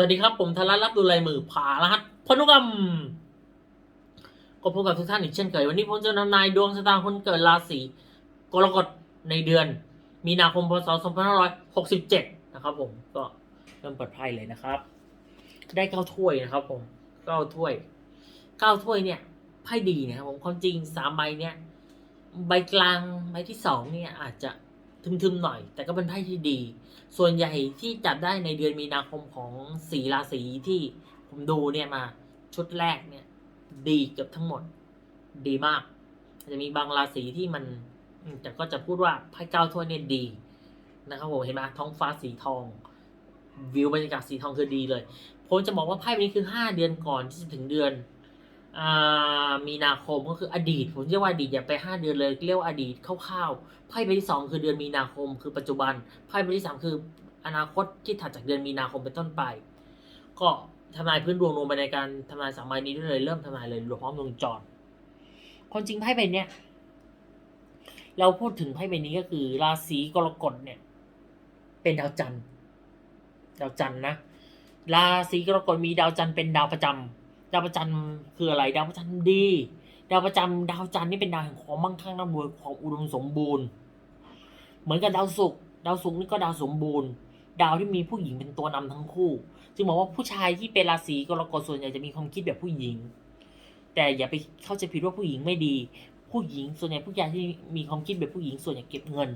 วัสดีครับ ผมธนรัตน์รับดูลายมือผ่ารหัสพนุกรรมก็พบกับทุกท่านอีกเช่นเคย วันนี้ผมจะนำนายดวงชะตาคนเกิดราศีกรกฎในเดือน มีนาคมพศ 2567 นะครับผมก็เริ่มเปิดไพ่เลยนะครับ ได้เก้าถ้วยนะครับ ผมเก้าถ้วยเก้าถ้วยเนี่ยไพ่ดีนะครับผมความจริงสามใบเนี่ย ใบกลางใบที่สองเนี่ยอาจจะ ทึมๆหน่อย แต่ก็เป็นไพ่ที่ดี ส่วนใหญ่ที่จับได้ในเดือนมีนาคมของสีราศีที่ผมดูเนี่ยมา ชุดแรกเนี่ย ดีเกือบทั้งหมด ดีมากอาจจะมีบางราศีที่มันแต่ก็จะพูดว่าไพ่เก้าถ้วยเนี่ยดีนะครับผมเห็นไหมท้องฟ้าสีทอง วิวบรรยากาศสีทองคือดีเลยผมจะบอกว่าไพ่ใบนี้คือห้าเดือนก่อนที่จะถึงเดือน มีนาคมก็คืออดีต ผมเรียกว่าอดีตอย่าไปห้าเดือนเลยเรียกว่าอดีตคร่าวๆไพ่ใบที่สองคือเดือนมีนาคม คือปัจจุบันไพ่ใบที่สามคือ อนาคตที่ถัดจากเดือนมีนาคมเป็นต้นไป ก็ทำนายพื้นดวงลงไปในการทำนายสามใบนี้ด้วยเลยเริ่มทำนายเลยรวมพร้อมดวงจรคนจริงไพ่ใบเนี้ยเราพูดถึงไพ่ใบนี้ก็คือ ราศีกรกฎเนี่ย เป็นดาวจันทร์ดาวจันทร์นะราศีกรกฎมีดาวจันทร์เป็นดาวประจำ ดาวประจันคืออะไร ดาวประจันดี ดาวประจำดาวจันนี่เป็นดาวแห่งความมั่งคั่งร่ำรวยความอุดมสมบูรณ์ เหมือนกับดาวศุกร์ดาวศุกร์นี่ก็ดาวสมบูรณ์ ดาวที่มีผู้หญิงเป็นตัวนำทั้งคู่ จึงบอกว่าผู้ชายที่เป็นราศีกรกฎส่วนใหญ่จะมีความคิดแบบผู้หญิง แต่อย่าไปเข้าใจผิดว่าผู้หญิงไม่ดี ผู้หญิงส่วนใหญ่ผู้ชายที่มีความคิดแบบผู้หญิงส่วนใหญ่เก็บเงิน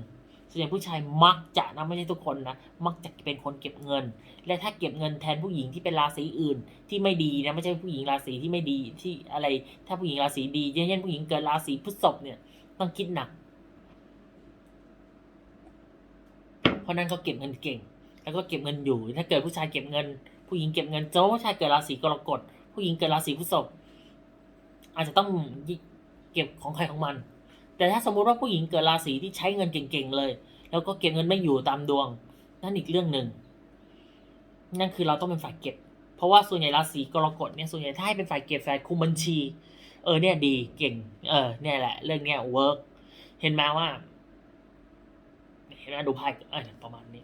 ส่วนใหญ่ผู้ชายมักจะนะไม่ใช่ทุกคนนะมักจะเป็นคนเก็บเงิน และถ้าเก็บเงินแทนผู้หญิงที่เป็นราศีอื่นที่ไม่ดีนะไม่ใช่ผู้หญิงราศีที่ไม่ดีที่อะไร ถ้าผู้หญิงราศีดีเช่นผู้หญิงเกิดราศีพฤษภเนี่ยต้องคิดหนัก เพราะนั้นเขาเก็บเงินเก่ง แล้วก็เก็บเงินอยู่ ถ้าเกิดผู้ชายเก็บเงิน ผู้หญิงเก็บเงินโจ้ผู้ชายเกิดราศีกรกฎผู้หญิงเกิดราศีพฤษภอาจจะต้องเก็บของใครของมัน แต่ถ้าสมมุติว่าผู้หญิงเกิดราศีที่ใช้เงินเก่งๆเลย แล้วก็เก็บเงินไม่อยู่ตามดวง นั่นอีกเรื่องหนึ่ง นั่นคือเราต้องเป็นฝ่ายเก็บ เพราะว่าส่วนใหญ่ราศีกรกฎเนี่ยส่วนใหญ่ถ้าให้เป็นฝ่ายเก็บฝ่ายคุมบัญชี เออเนี่ยดีเก่ง เออเนี่ยแหละ เรื่องเนี้ยเวิร์กเห็นไหมว่า เห็นไหมดูไพ่เออประมาณนี้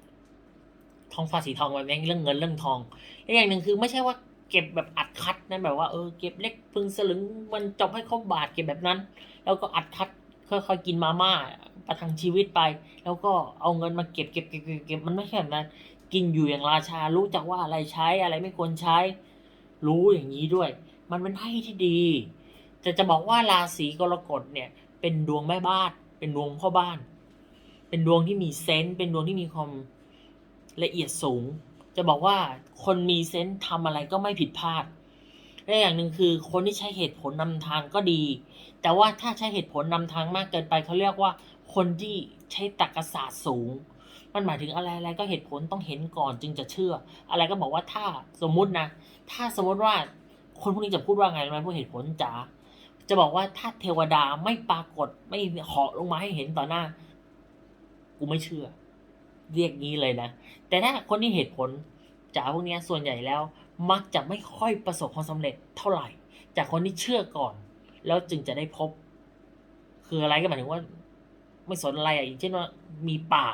ทองฟ้าสีทองมันแม่งเรื่องเงินเรื่องทองและอย่างหนึ่งคือไม่ใช่ว่าเก็บแบบอัดคัดนะแบบว่าเออเก็บเล็กพึงสลึงมันจบให้ครบบาทเก็บแบบนั้น แล้วก็อัดคัด ค่อยๆกินมาม่าประทังชีวิตไป แล้วก็เอาเงินมาเก็บเก็บเก็บเก็บมันไม่ใช่แบบนั้น กินอยู่อย่างราชารู้จักว่าอะไรใช้อะไรไม่ควรใช้ รู้อย่างนี้ด้วย มันเป็นไพ่ที่ดีแต่จะบอกว่าราศีกรกฎเนี่ย เป็นดวงแม่บ้าน เป็นดวงพ่อบ้าน เป็นดวงที่มีเซนส์เป็นดวงที่มีความละเอียดสูง จะบอกว่าคนมีเซนส์ทำอะไรก็ไม่ผิดพลาด และอย่างหนึ่งคือคนที่ใช้เหตุผลนำทางก็ดี แต่ว่าถ้าใช้เหตุผลนำทางมากเกินไปเขาเรียกว่า คนที่ใช้ตรรกศาสตร์สูง มันหมายถึงอะไรอะไรก็เหตุผลต้องเห็นก่อนจึงจะเชื่อ อะไรก็บอกว่าถ้าสมมุตินะ ถ้าสมมติว่าคนพวกนี้จะพูดว่าไงรู้ไหมพวกเหตุผลจ๋าจะบอกว่าถ้าเทวดาไม่ปรากฏไม่เหาะลงมาให้เห็นต่อหน้า กูไม่เชื่อ เรียกงี้เลยนะ แต่ถ้าคนที่เหตุผลจ๋าพวกนี้ส่วนใหญ่แล้ว มักจะไม่ค่อยประสบความสำเร็จเท่าไหร่ จากคนที่เชื่อก่อน แล้วจึงจะได้พบ คืออะไรก็หมายถึงว่า ไม่สนอะไรอะอย่างเช่นว่ามีป่า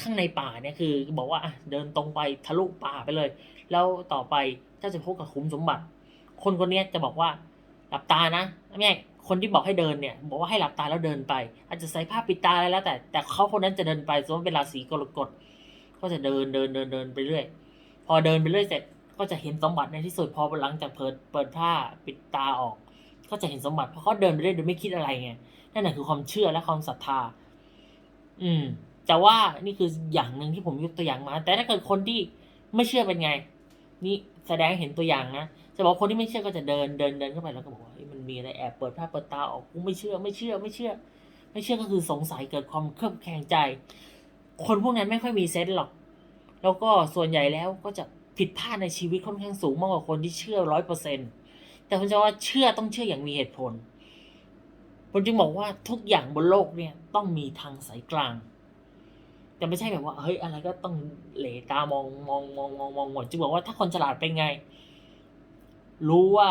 ข้างในป่าเนี่ยคือ บอกว่าเดินตรงไปทะลุป่าไปเลย แล้วต่อไปเจ้าจะพบกับคุ้มสมบัติ คนคนนี้จะบอกว่าหลับตานะไม่ใช่คนที่บอกให้เดินเนี่ย บอกว่าให้หลับตาแล้วเดินไป อาจจะใส่ผ้าปิดตาอะไรแล้วแต่ แต่เขาคนนั้นจะเดินไปสมมติเป็นราศีกรกฎก็จะเดินเดินเดินเดินไปเรื่อย พอเดินไปเรื่อยเสร็จ ก็จะเห็นสมบัติในที่สุดพอหลังจากเปิดเปิดผ้าปิดตาออก ก็จะเห็นสมบัติเพราะเขาเดินไปเรื่อยโดยไม่คิดอะไรไงนั่นแหละคือความเชื่อและความศรัทธา อืม แต่ว่านี่คืออย่างหนึ่งที่ผมยกตัวอย่างมา แต่ถ้าเกิดคนที่ไม่เชื่อเป็นไง นี่แสดงเห็นตัวอย่างนะจะบอกคนที่ไม่เชื่อก็จะเดินเดินเดินเข้าไปแล้วก็บอกว่ามันมีอะไรแอบเปิดผ้าเปิดตาออกกูไม่เชื่อไม่เชื่อไม่เชื่อ ไม่เชื่อก็คือสงสัยเกิดความเครือบแคลงใจ คนพวกนั้นไม่ค่อยมีเซนส์หรอก แล้วก็ส่วนใหญ่แล้วก็จะ ผิดพลาดในชีวิตค่อนข้างสูงมากกว่าคนที่เชื่อร้อยเปอร์เซ็นแต่ผมจะว่าเชื่อต้องเชื่ออย่างมีเหตุผล ผมจึงบอกว่าทุกอย่างบนโลกเนี่ยต้องมีทางสายกลางแต่ไม่ใช่แบบว่าเฮ้ยอะไรก็ต้องเหลตามองมองมองมองมองหมดจึงบอกว่าถ้าคนฉลาดเป็นไง รู้ว่า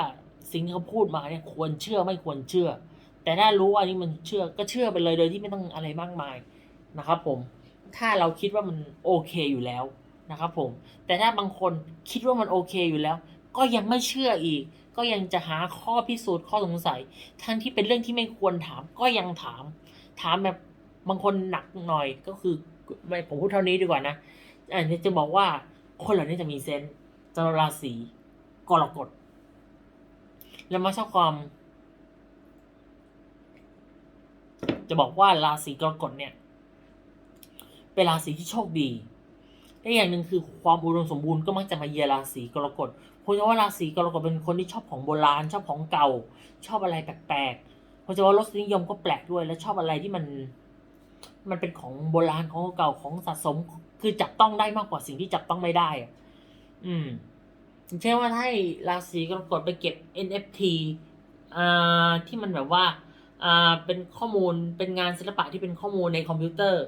สิ่งที่เขาพูดมาเนี่ยควรเชื่อไม่ควรเชื่อ แต่ถ้ารู้ว่านี่มันเชื่อก็เชื่อไปเลยโดยที่ไม่ต้องอะไรมากมายนะครับ ผม ถ้าเราคิดว่ามันโอเคอยู่แล้ว นะครับผม แต่ถ้าบางคนคิดว่ามันโอเคอยู่แล้ว ก็ยังไม่เชื่ออีก ก็ยังจะหาข้อพิสูจน์ข้อสงสัย ทั้งที่เป็นเรื่องที่ไม่ควรถาม ก็ยังถาม ถามแบบบางคนหนักหน่อยก็คือไม่ผมพูดเท่านี้ดีกว่านะอันนี้จะบอกว่าคนเหล่านี้จะมีเซนส์สำหรับราศีกรกฎแล้วมาชอบความ จะบอกว่าราศีกรกฎเนี่ย เป็นราศีที่โชคดี และอย่างหนึ่งคือความอุดมสมบูรณ์ก็มักจะมาเยียราศีกรกฎเพราะว่าราศีกรกฎเป็นคนที่ชอบของโบราณ ชอบของเก่า ชอบอะไรแปลกๆเพราะว่ารสนิยมก็แปลกด้วย และชอบอะไรที่มัน มันเป็นของโบราณของเก่าของสะสม คือจับต้องได้มากกว่าสิ่งที่จับต้องไม่ได้ อืมเช่นว่าถ้าให้ราศีกรกฎไปเก็บ NFT อ่าที่มันแบบว่าอ่าเป็นข้อมูลเป็นงานศิลปะที่เป็นข้อมูลในคอมพิวเตอร์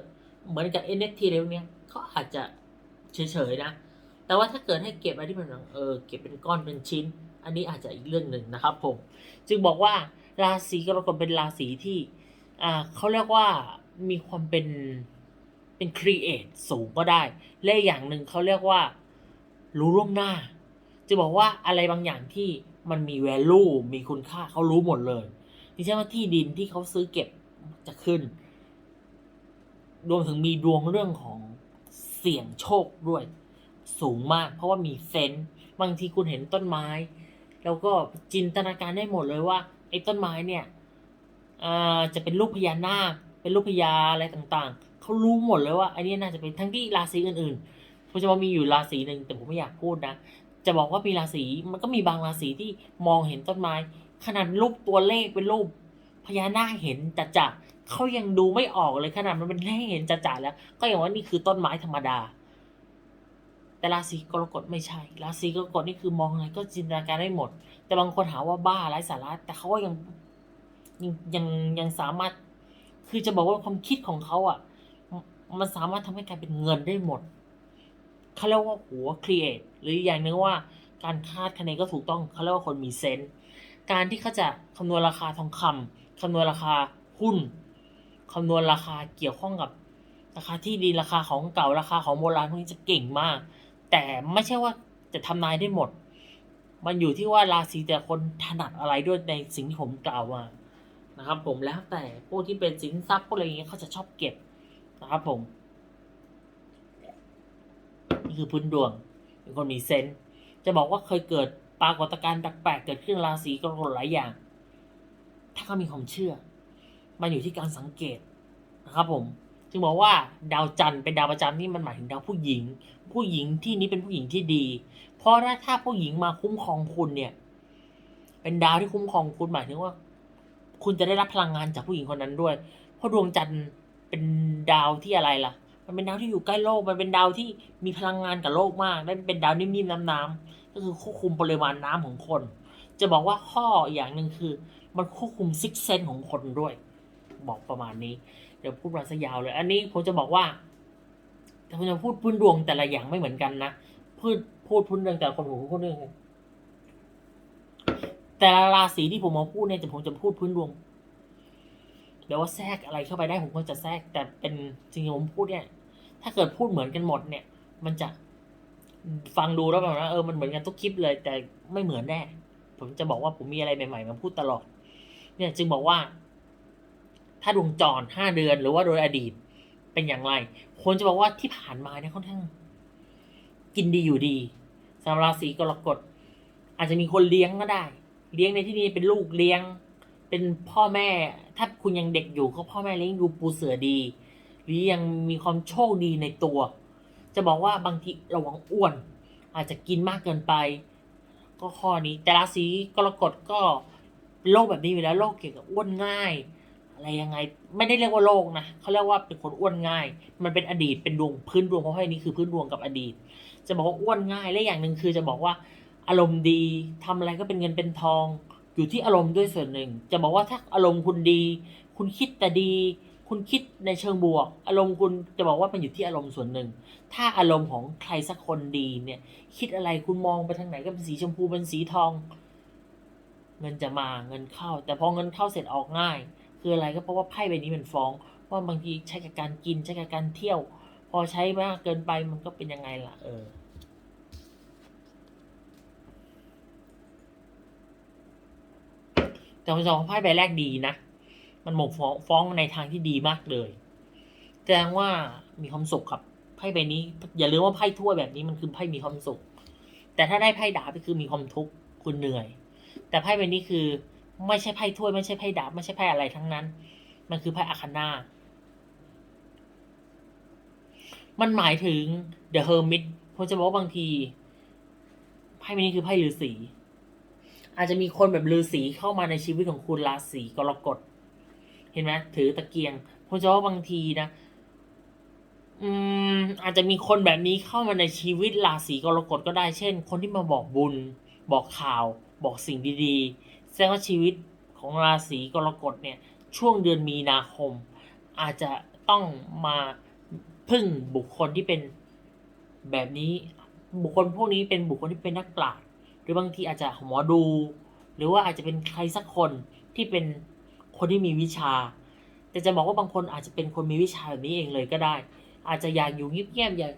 เหมือนกับ NFT อะไรพวกเนี้ยเขาอาจจะ เฉยๆนะ แต่ว่าถ้าเกิดให้เก็บอะไรที่มันเออเก็บเป็นก้อนเป็นชิ้น อันนี้อาจจะอีกเรื่องหนึ่งนะครับผม จึงบอกว่าราศีกรกฎเป็นราศีที่อ่าเขาเรียกว่ามีความเป็นเป็นครีเอทสูงก็ได้ และอย่างหนึ่งเขาเรียกว่ารู้ล่วงหน้า จะบอกว่าอะไรบางอย่างที่มันมี value มีคุณค่าเขารู้หมดเลยนี่ใช่ว่าที่ดินที่เขาซื้อเก็บจะขึ้น รวมถึงมีดวงเรื่องของ เสี่ยงโชคด้วย สูงมาก เพราะว่ามีเซนส์บางทีคุณเห็นต้นไม้ แล้วก็จินตนาการได้หมดเลยว่าไอ้ต้นไม้เนี่ยจะเป็นรูปพญานาคเป็นรูปพญาอะไรต่างๆ เขารู้หมดเลยว่าอันนี้น่าจะเป็นทั้งที่ราศีอื่นๆผมจะว่ามีอยู่ราศีหนึ่งแต่ผมไม่อยากพูดนะ จะบอกว่ามีราศีมันก็มีบางราศีที่มองเห็นต้นไม้ ขนาดรูปตัวเลขเป็นรูปพญานาคเห็นจัดจะ เขายังดูไม่ออกเลยขนาดมันเป็นเลขเห็นจัดจะแล้ว ก็อย่างว่านี่คือต้นไม้ธรรมดา แต่ราศีกรกฎไม่ใช่ ราศีกรกฎนี่คือมองอะไรก็จินตนาการได้หมด แต่บางคนหาว่าบ้าไร้สาระแต่เขาก็ยังยังยังยังสามารถ คือจะบอกว่าความคิดของเขาอะ มันสามารถทำให้กลายเป็นเงินได้หมดเขาเรียกว่าหัวครีเอทหรืออย่างนึงว่าการคาดคะเนก็ถูกต้องเขาเรียกว่าคนมีเซนส์การที่เขาจะคำนวณราคาทองคำคำนวณราคาหุ้น คำนวณราคาเกี่ยวข้องกับ ราคาที่ดินราคาของเก่าราคาของโบราณพวกนี้จะเก่งมาก แต่ไม่ใช่ว่าจะทำนายได้หมด มันอยู่ที่ว่าราศีแต่ละคนถนัดอะไรด้วยในสิ่งที่ผมกล่าวมานะครับ ผมแล้วแต่พวกที่เป็นสินทรัพย์พวกอะไรอย่างเงี้ยเขาจะชอบเก็บนะครับผมนี่คือพื้นดวงเป็นคนมีเซนส์จะบอกว่าเคยเกิดปรากฏการณ์แปลกๆเกิดขึ้นราศีกรกฎหลายอย่าง ถ้าเขามีความเชื่อ มันอยู่ที่การสังเกตนะครับผมจึงบอกว่าดาวจันทร์เป็นดาวประจำนี่มันหมายถึงดาวผู้หญิง ผู้หญิงที่นี้เป็นผู้หญิงที่ดี เพราะถ้าถ้าผู้หญิงมาคุ้มครองคุณเนี่ย เป็นดาวที่คุ้มครองคุณหมายถึงว่า คุณจะได้รับพลังงานจากผู้หญิงคนนั้นด้วย เพราะดวงจันทร์เป็นดาวที่อะไรล่ะ มันเป็นดาวที่อยู่ใกล้โลก มันเป็นดาวที่มีพลังงานกับโลกมาก และเป็นดาวนิ่มๆน้ำๆก็คือควบคุมปริมาณน้ำของคน จะบอกว่าข้ออย่างหนึ่งคือ มันควบคุมซิกเซนของคนด้วย บอกประมาณนี้ เดี๋ยวพูดมาซะยาวเลย อันนี้ผมจะบอกว่าผมจะพูดพื้นดวงแต่ละอย่างไม่เหมือนกันนะพูดพูดพื้นดวงแต่ละคนผมพูดเรื่องแต่ละราศีที่ผมมาพูดเนี่ยจะผมจะพูดพื้นดวงเดี๋ยวว่าแทรกอะไรเข้าไปได้ผมก็จะแทรก แต่เป็นจริงๆผมพูดเนี่ย ถ้าเกิดพูดเหมือนกันหมดเนี่ย มันจะฟังดูแล้วแบบว่าเออมันเหมือนกันทุกคลิปเลย แต่ไม่เหมือนแน่ผมจะบอกว่าผมมีอะไรใหม่ๆมาพูดตลอด เนี่ยจึงบอกว่า ถ้าดวงจรห้าเดือนหรือว่าโดยอดีตเป็นอย่างไรคนจะบอกว่าที่ผ่านมาเนี่ยค่อนข้างกินดีอยู่ดีสำหรับราศีกรกฎอาจจะมีคนเลี้ยงก็ได้ เลี้ยงในที่นี้เป็นลูกเลี้ยง เป็นพ่อแม่ ถ้าคุณยังเด็กอยู่ก็พ่อแม่เลี้ยงดูปูเสือดี หรือยังมีความโชคดีในตัว จะบอกว่าบางทีระวังอ้วน อาจจะกินมากเกินไป ก็ข้อนี้แต่ราศีกรกฎก็โรคแบบนี้อยู่แล้วโรคเกี่ยวกับอ้วนง่าย อะไรยังไง ไม่ได้เรียกว่าโรคนะเขาเรียกว่าเป็นคนอ้วนง่าย มันเป็นอดีตเป็นดวงพื้นดวงเพราะให้นี้คือพื้นดวงกับอดีต จะบอกว่าอ้วนง่ายและอย่างหนึ่งคือจะบอกว่าอารมณ์ดีทำอะไรก็เป็นเงินเป็นทอง อยู่ที่อารมณ์ด้วยส่วนหนึ่ง จะบอกว่าถ้าอารมณ์คุณดี คุณคิดแต่ดี คุณคิดในเชิงบวก อารมณ์คุณจะบอกว่ามันอยู่ที่อารมณ์ส่วนหนึ่ง ถ้าอารมณ์ของใครสักคนดีเนี่ย คิดอะไรคุณมองไปทางไหนก็เป็นสีชมพูเป็นสีทอง เงินจะมาเงินเข้า แต่พอเงินเข้าเสร็จออกง่าย คืออะไรก็เพราะว่าไพ่ใบนี้มันฟ้องว่าบางทีใช้กับการกินใช้กับการเที่ยว พอใช้มากเกินไปมันก็เป็นยังไงล่ะ เออแต่ผมจะบอกว่าไพ่ใบแรกดีนะ มันหมกฟ้องฟ้องในทางที่ดีมากเลยแสดงว่ามีความสุขครับไพ่ใบนี้ อย่าลืมว่าไพ่ถ้วยแบบนี้มันคือไพ่มีความสุข แต่ถ้าได้ไพ่ดาบก็คือมีความทุกข์คุณเหนื่อย แต่ไพ่ใบนี้คือ ไม่ใช่ไพ่ถ้วยไม่ใช่ไพ่ดาบไม่ใช่ไพ่อะไรทั้งนั้น มันคือไพ่อาคานามันหมายถึง The Hermit ผมจะบอกว่าบางทีไพ่ใบนี้คือไพ่ฤาษีอาจจะมีคนแบบฤาษีเข้ามาในชีวิตของคุณราศีกรกฎเห็นไหมถือตะเกียงผมจะว่าบางทีนะ อืม อาจจะมีคนแบบนี้เข้ามาในชีวิตราศีกรกฎก็ได้เช่น คนที่มาบอกบุญ บอกข่าว บอกสิ่งดี ๆ แสดงว่าชีวิตของราศีกรกฎเนี่ยช่วงเดือนมีนาคม อาจจะต้องมาพึ่งบุคคลที่เป็นแบบนี้บุคคลพวกนี้เป็นบุคคลที่เป็นนักปราชญ์หรือบางทีอาจจะหมอดู หรือว่าอาจจะเป็นใครสักคนที่เป็นคนที่มีวิชา แต่จะบอกว่าบางคนอาจจะเป็นคนมีวิชาแบบนี้เองเลยก็ได้ อาจจะอยากอยู่เงียบๆอยาก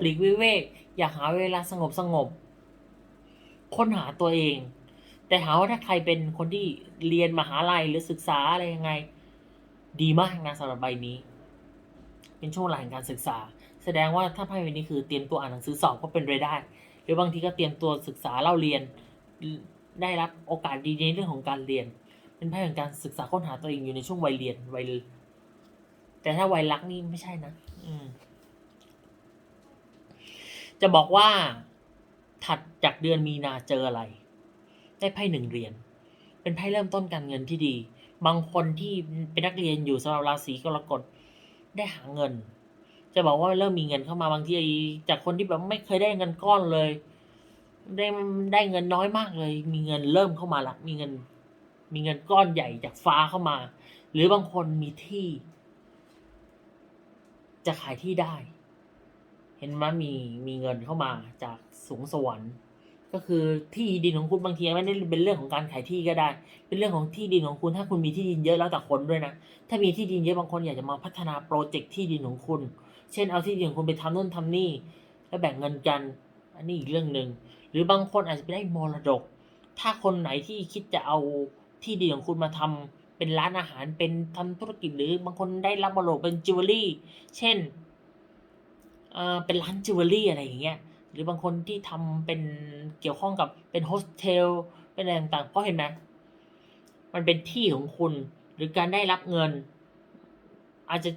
ปลีกวิเวก อยากหาเวลาสงบสงบ ค้นหาตัวเอง แต่หาว่าถ้าใครเป็นคนที่เรียนมหาลัยหรือศึกษาอะไรยังไง ดีมากนะสำหรับใบนี้ เป็นช่วงเวลาแห่งการศึกษา แสดงว่าถ้าไพ่ใบนี้คือเตรียมตัวอ่านหนังสือสอบก็เป็นไปได้ หรือบางทีก็เตรียมตัวศึกษาเล่าเรียนได้รับโอกาสดีในเรื่องของการเรียน เป็นไพ่แห่งการศึกษาค้นหาตัวเองอยู่ในช่วงวัยเรียนวัยแต่ถ้าวัยรักนี่ไม่ใช่นะ อืมจะบอกว่า ถัดจากเดือนมีนาเจออะไร ได้ไพ่หนึ่งเหรียญเป็นไพ่เริ่มต้นการเงินที่ดี บางคนที่เป็นนักเรียนอยู่สำหรับราศีกรกฎได้หาเงิน จะบอกว่าเริ่มมีเงินเข้ามาบางทีจากคนที่แบบไม่เคยได้เงินก้อนเลย ได้ได้เงินน้อยมากเลย มีเงินเริ่มเข้ามาละมีเงิน มีเงินก้อนใหญ่จากฟ้าเข้ามา หรือบางคนมีที่ จะขายที่ได้ เห็นไหมมีมีเงินเข้ามาจากสูงสวรรค์ ก็คือที่ดินของคุณบางทีไม่ได้เป็นเรื่องของการขายที่ก็ได้ เป็นเรื่องของที่ดินของคุณ ถ้าคุณมีที่ดินเยอะแล้วแต่คนด้วยนะ ถ้ามีที่ดินเยอะบางคนอยากจะมาพัฒนาโปรเจกต์ที่ดินของคุณ เช่นเอาที่ดินของคุณไปทำนู่นทำนี่ แล้วแบ่งเงินกัน อันนี้อีกเรื่องหนึ่ง หรือบางคนอาจจะไปได้มรดก ถ้าคนไหนที่คิดจะเอาที่ดินของคุณมาทำเป็นร้านอาหารเป็นทำธุรกิจหรือบางคนได้รับมรดกเป็นจิวเวลรี่ เช่น เอ่อเป็นร้านจิวเวลรี่อะไรอย่างเงี้ยหรือบางคนที่ทำเป็นเกี่ยวข้องกับเป็นโฮสเทลเป็นอะไรต่างๆเพราะเห็นไหมมันเป็นที่ของคุณหรือการได้รับเงิน อาจจะ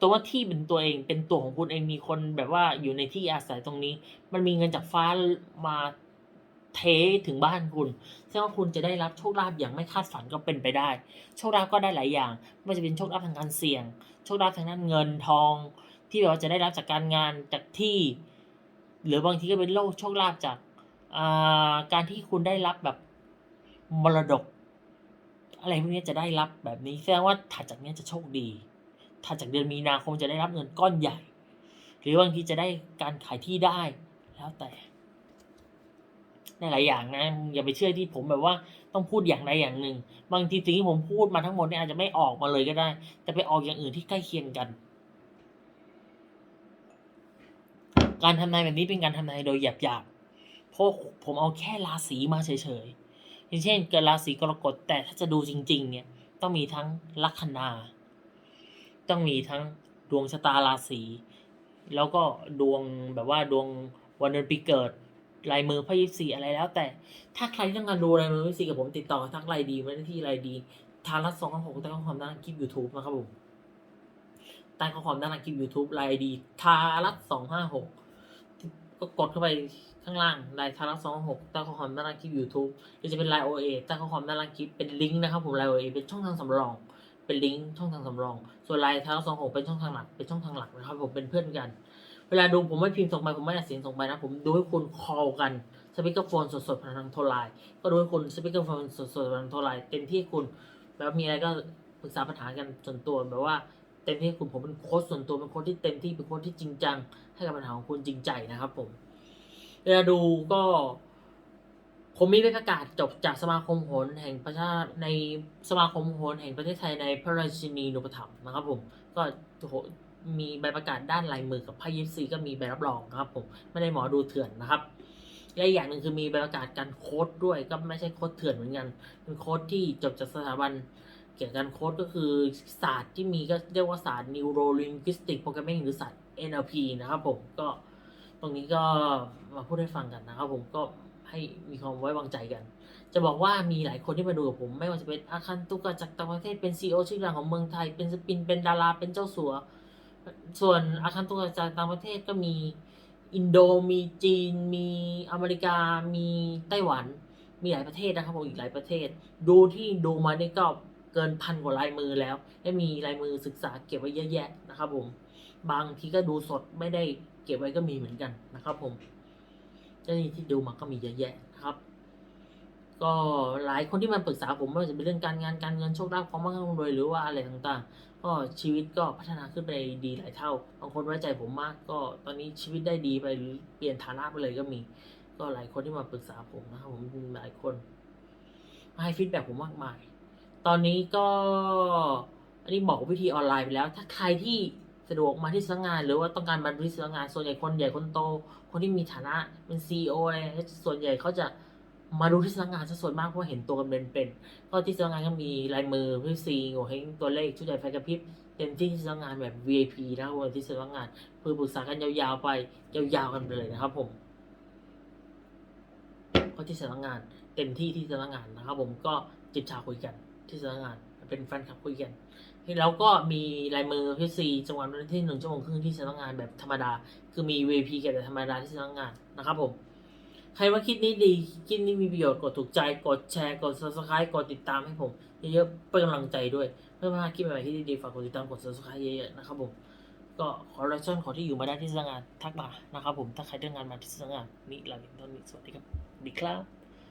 ตัวว่าที่เป็นตัวเองเป็นตัวของคุณเองมีคนแบบว่าอยู่ในที่อาศัยตรงนี้ มันมีเงินจากฟ้ามาเทถึงบ้านคุณซึ่งว่าคุณจะได้รับโชคลาภอย่างไม่คาดฝันก็เป็นไปได้ โชคลาภก็ได้หลายอย่าง ไม่ว่าจะเป็นโชคลาภทางการเสี่ยง โชคลาภทางด้านเงินทอง ที่แบบว่าจะได้รับจากการงานจากที่ หรือบางทีก็เป็นโลกโชคลาภจากอ่าการที่คุณได้รับแบบมรดก อะไรพวกนี้จะได้รับแบบนี้แสดงว่าถัดจากนี้จะโชคดีถัดจากเดือนมีนาคมจะได้รับเงินก้อนใหญ่ หรือบางทีจะได้การขายที่ได้แล้วแต่ได้หลายอย่างนะอย่าไปเชื่อที่ผมแบบว่าต้องพูดอย่างใดอย่างหนึ่ง บางทีสิ่งที่ผมพูดมาทั้งหมดเนี่ยอาจจะไม่ออกมาเลยก็ได้ แต่ไปออกอย่างอื่นที่ใกล้เคียงกัน การทำนายแบบนี้เป็นการทำนายโดยหยาบๆเพราะผมเอาแค่ราศีมาเฉยๆอย่างเช่น เกิดราศีกรกฎแต่ถ้าจะดูจริง ๆ เนี่ยต้องมีทั้งลัคนา ต้องมีทั้งดวงชะตาราศีแล้วก็ดวงแบบว่าดวงวันเดือนปีเกิดลายมือพระยิปซีอะไรแล้ว แต่ถ้าใครต้องการดูลายมือพยิปซีกับผมติดต่อทักไลน์ดีมาได้ที่ไลน์ดี ทางรัฐสองข้อหกใต้ข้อความด้านคลิปยูทูบนะครับผมใต้ข้อความด้านคลิป YouTube ไลน์ดี ทารัตสองห้าหก ก็กดเข้าไปข้างล่างไลน์ทารัตสองหกใต้ข้อความด้านล่างคลิป YouTube หรือจะเป็นไลน์โอเอใต้ข้อความด้านล่างคลิปเป็นลิงก์นะครับผมไลน์โอเอเป็นช่องทางสำรอง เป็นลิงก์ช่องทางสำรอง ส่วนไลน์ทารัตสองหกเป็นช่องทางหลักเป็นช่องทางหลักนะครับผมเป็นเพื่อนกัน เวลาดูผมไม่พิมพ์ส่งไปผมไม่อัดเสียงส่งไปนะผมดูให้คุณคอลกันสปีกเกอร์โฟนสดๆผ่านทางโทรไลน์ก็ดูให้คุณสปีกเกอร์โฟนสดๆผ่านทางโทรไลน์เต็มที่คุณแบบมีอะไรก็ปรึกษาปัญหากันส่วนตัวแบบว่าเต็มที่คุณผมเป็นโค้ชส่วนตัวเป็นโค้ชที่เต็มที่เป็นโค้ชที่จริงจัง ให้กับปัญหาของคุณจริงใจนะครับผมเวลาดูก็ผมมีประกาศจบจากสมาคมโหนแห่งประชาในสมาคมโหนแห่งประเทศไทยในพระราชินีนุปถัมภ์นะครับผมก็มีใบประกาศด้านลายมือกับไพ่ยิปซีก็มีใบรับรองนะครับผมไม่ได้หมอดูเถื่อนนะครับและอีกอย่างหนึ่งคือมีใบประกาศการโค้ดด้วยก็ไม่ใช่โค้ดเถื่อนเหมือนกันเป็นโค้ดที่จบจากสถาบันเกี่ยวกับการโค้ดก็คือศาสตร์ที่มีก็เรียกว่าศาสตร์ Neuro Linguistic Programming หรือศาสตร์ NLP นะครับผมก็ตรงนี้ก็มาพูดให้ฟังกันนะครับผมก็ให้มีความไว้วางใจกัน จะบอกว่ามีหลายคนที่มาดูกับผม ไม่ว่าจะเป็นอาคันตุกะจากต่างประเทศเป็นซีอชื่อดังของเมืองไทย เป็นสปินเป็นดาราเป็นเจ้าสัว ส่วนอาคันตุกะจากต่างประเทศก็มีอินโดมีจีน มีอเมริกา มีไต้หวัน มีหลายประเทศนะครับผมอีกหลายประเทศ ดูที่ดูมานี่ก็เกินพันกว่าลายมือแล้วและมีลายมือศึกษาเก็บไว้เยอะแยะนะครับผม บางทีก็ดูสดไม่ได้เก็บไว้ก็มีเหมือนกันนะครับ ผมเจ้าหนี้ที่ดูมาก็มีเยอะแยะนะครับ ก็หลายคนที่มาปรึกษาผมไม่ว่าจะเป็นเรื่องการงานการเงินโชคลาภความมั่งคั่งรวยหรือว่าอะไรต่างๆ ก็ชีวิตก็พัฒนาขึ้นไปดีหลายเท่าบางคนไว้ใจผมมาก ก็ตอนนี้ชีวิตได้ดีไปหรือเปลี่ยนฐานะไปเลยก็มี ก็หลายคนที่มาปรึกษาผมนะครับผมมีหลายคนมาให้ฟีดแบ็ผมมากมาย ตอนนี้ก็อันนี้บอกวิธีออนไลน์ไปแล้ว ถ้าใครที่ สะดวกมาที่สำนักงานหรือว่าต้องการมาที่สำนักงานส่วนใหญ่คนใหญ่คนโต คนที่มีฐานะเป็นซีออะไรส่วนใหญ่เขาจะมาดูที่สำนักงานซะส่วนมากเพราะเห็นตัวกันเป็นๆก็ที่สำนักงานก็มีลายมือพี่ซีโงเฮงตัวเลขชุดใหญ่ไฟกระพริบเต็มที่ที่สำนักงานแบบ VIP นะครับที่สำนักงานเพื่อปรึกษากันยาวๆไปยาวๆกันไปเลยนะครับผมก็ที่สำนักงานเต็มที่ที่สำนักงานนะครับ ผมก็จิบชาคุยกันที่สำนักงาน เป็นแฟนคลับคุยกันแล้วก็มีลายมือพี่ซีจังหวัดที่หนึ่งชั่วโมงครึ่งที่สำนักงานแบบธรรมดา คือมี VP กับแบบธรรมดาที่สำนักงานนะครับผมใครว่าคลิปนี้ดีคลิปนี้มีประโยชน์กดถูกใจกดแชร์กด subscribe กดติดตามให้ผมเยอะๆเป็นกำลังใจด้วยเพื่อมาคลิปใหม่ๆที่ดีๆฝากกดติดตามกด subscribe เยอะๆนะครับผมก็ขอรับชนขอที่อยู่มาได้ที่สำนักงานทักมานะครับผมถ้าใครเดินงานมาที่สำนักงานนี่เราเห็นตอนนี้สวัสดีครับดีครับ